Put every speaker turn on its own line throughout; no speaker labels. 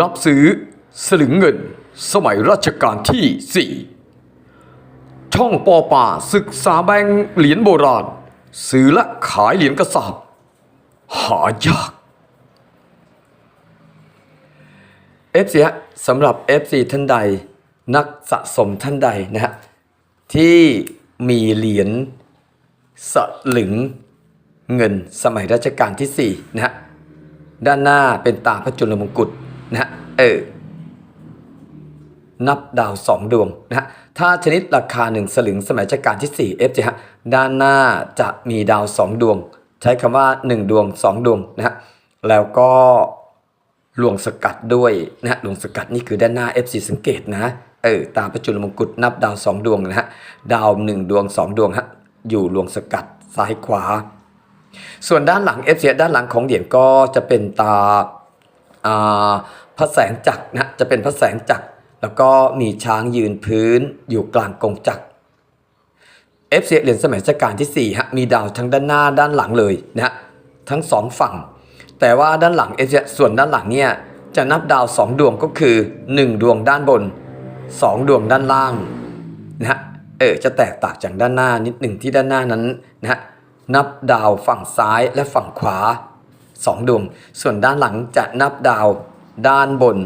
รับซื้อสลึงเงิน สมัยรัชกาลที่ 4 ช่องปอป่าศึกษาแบงค์เหรียญโบราณ ซื้อและขายเหรียญกระสาบหายาก FC ฮะสำหรับ FC ท่านใด นักสะสมท่านใดนะฮะที่มีเหรียญสลึงเงินสมัยรัชกาลที่ 4 นะฮะด้านหน้าเป็นตาพระจุลมงกุฎ นะฮะเออ นับดาวสองดวงนะฮะถ้าชนิดราคาหนึ่งสลึงสมัยรัชกาลที่ 4 F ฮะด้านหน้าจะมีดาวสองดวง ใช้คำว่า 1 ดวง 2 ดวงนะฮะแล้วก็หลวงสกัดด้วยนะฮะลวงสกัดนี่คือด้านหน้า FC สังเกตนะเออตาพระจุลมงกุฎนับดาวสองดวงนะฮะดาวหนึ่งดวงสองดวงฮะอยู่หลวงสกัดซ้ายขวา ส่วนด้านหลัง f อด้านหลังของเหรียญก็จะเป็นตา พระแสงจักรนะจะเป็นพระแสงจักรแล้วก็มีช้างยืนพื้นอยู่กลางกงจักร f อเหรียญสมัยรัชกาลที่4ฮะมีดาวทั้งด้านหน้าด้านหลังเลยนะทั้งสองฝั่ง แต่ว่าด้านหลัง f อฟซีส่วนด้านหลังเนี่ยจะนับดาวสองดวงก็คือ 1 ดวงด้านบน 2 ดวงด้านล่างนะฮะเออจะแตกต่างจากด้านหน้านิดหนึ่งที่ด้านหน้านั้นนะฮะนับดาวฝั่งซ้ายและฝั่งขวา สองดวง ส่วนด้านหลังจะนับดาวด้านบน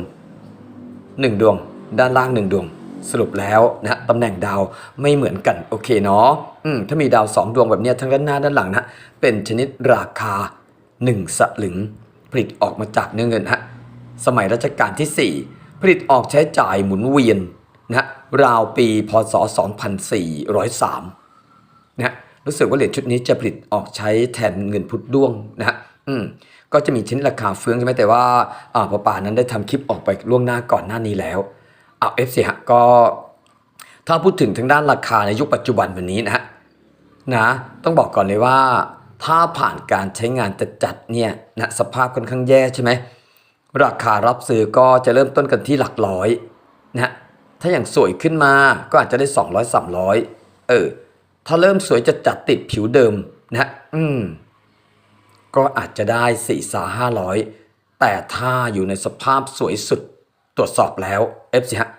หนึ่งดวง ด้านล่างหนึ่งดวง สรุปแล้วนะฮะตำแหน่งดาวไม่เหมือนกันโอเคเนาะอืมถ้ามีดาวสองดวงแบบนี้ทั้งด้านหน้าด้านหลังนะเป็นชนิดราคาหนึ่งสลึง ผลิตออกมาจากเนื้อเงินฮะสมัยรัชกาลที่ 4 ผลิตออกใช้จ่ายหมุนเวียนนะฮะราวปีพศ 2403นะฮะรู้สึกว่าเหรียญชุดนี้จะผลิตออกใช้แทนเงินพุทธด้วงนะฮะ อืมก็จะมีชิ้นราคาเฟื้องใช่ไหมแต่ว่าอ่าปอป่านั้นได้ทำคลิปออกไปล่วงหน้าก่อนหน้านี้แล้วเอาเอฟซีฮะก็ถ้าพูดถึงทางด้านราคาในยุคปัจจุบันวันนี้นะฮะนะต้องบอกก่อนเลยว่า ถ้าผ่านการใช้งานจัดๆเนี่ยนะสภาพค่อนข้างแย่ใช่ไหมราคารับซื้อก็จะเริ่มต้นกันที่หลักร้อยนะฮะถ้าอย่างสวยขึ้นมาก็อาจจะได้ 200 300 เออ ถ้าเริ่มสวยจะจัดติดผิวเดิมนะฮะอืม ก็อาจจะได้สี่สาห้าร้อยแต่ถ้าอยู่ในสภาพสวยสุดตรวจสอบแล้ว F สิฮะ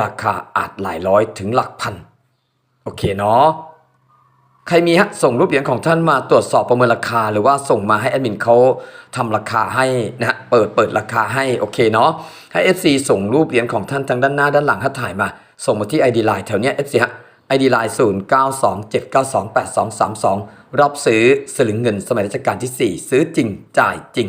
ราคาอาจหลายร้อยถึงหลักพัน โอเคเนาะใครมีฮะส่งรูปเหรียญของท่านมาตรวจสอบประเมินราคา หรือว่าส่งมาให้แอดมินเขาทำราคาให้นะฮะเปิดเปิดราคาให้โอเคเนาะให้ FC ส่งรูปเหรียญของท่านทางด้านหน้าด้านหลังถ้าถ่ายมา ส่งมาที่ ID Line แถวเนี้ย FC ฮะ ID Line 0 รับซื้อสลึงเงินสมัยรัชกาลที่ 4 ซื้อจริงจ่ายจริง